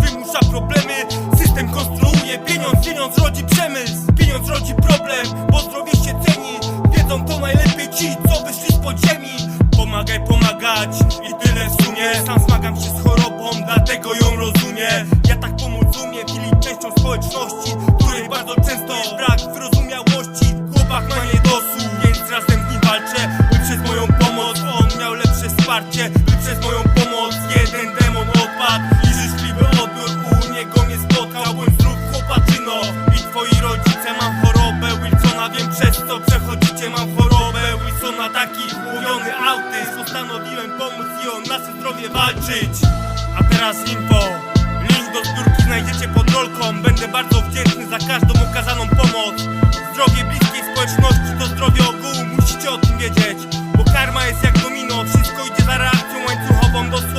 wymusza problemy, system konstruuje Pieniądz, pieniądz rodzi przemysł. Pieniądz rodzi problem, bo zdrowie się ceni. Wiedzą to najlepiej ci, co wyszli z podziemi. Pomagaj pomagać i tyle w sumie. Sam zmagam się z chorobą, dlatego ją rozumiem. Ja tak pomóc umiem, Filip częścią społeczności Której bardzo często jest brak wyrozumiałości Chłopak ma niedosług, więc razem z nim walczę By przez moją pomoc on miał lepsze wsparcie By przez moją pomoc jeden demon I życzliwy odbiór u niego mnie spotkał. Bądź zdrów chłopaczyno i twoi rodzice Mam chorobę Wilsona, wiem przez co przechodzicie Mam chorobę Wilsona, taki umówiony autyzm. Postanowiłem pomóc i o nasze zdrowie walczyć. A teraz info. Link do zbiórki znajdziecie pod rolką. Będę bardzo wdzięczny za każdą okazaną pomoc. Zdrowie bliskiej społeczności to zdrowie ogółu. Musicie o tym wiedzieć Bo karma jest jak domino. Wszystko idzie za reakcją łańcuchową. Dosłownie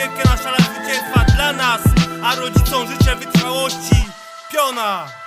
Dorzucam cegiełkę na szala zwycięstwa dla nas A rodzicom życzę wytrwałości. Piona